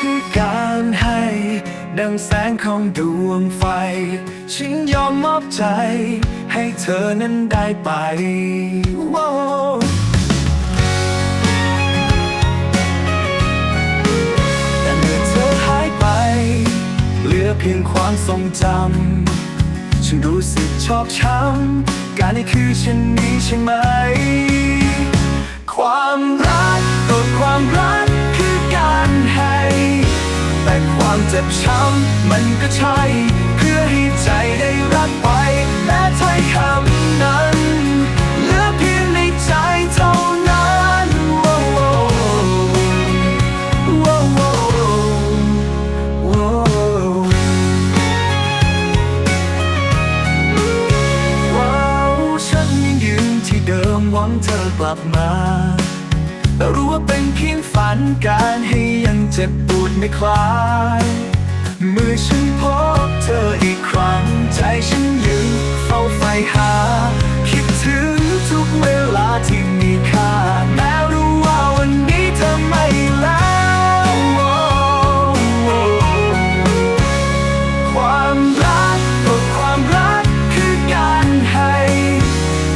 คือการให้ ดังแสงของดวงไฟ ฉันยอมมอบใจ ให้เธอนั้นได้ไปว้าวแต่เมื่อเธอหายไป เหลือเพียงความทรงจำ ฉันรู้สึกชอบช้ำ การนี้คือฉันนี้ใช่ไหม ความรัก มันก็ใช่เพื่อให้ใจได้รักไปแม้ถ้อยคำนั้นเหลือเพียงในใจเท่านั้นว้โว้โว้โว้โว้ว้าวฉันยังยืนที่เดิมหวังเธอกลับมาแต่รู้ว่าเป็นเพียงฝันการให้ยังเจ็บปวดไม่คลาย มื่อฉันพบเธออีกครั้ง ใจฉันยังเฝ้าไฟหา คิดถึงทุกเวลาที่มีค่า แม้รู้ว่าวันนี้เธอไม่แล้ว ความรักก็ความรักคือการให้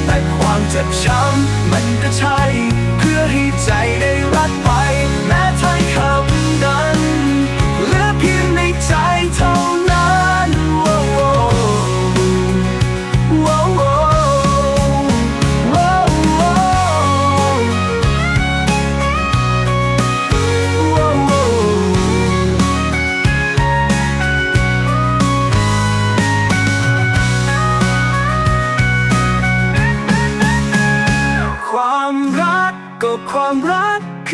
แต่ความเจ็บช้ำมันก็ใช่ เพื่อให้ใจได้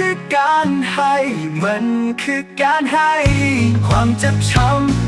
คือการให้ มันคือการให้ ความเจ็บช้ำ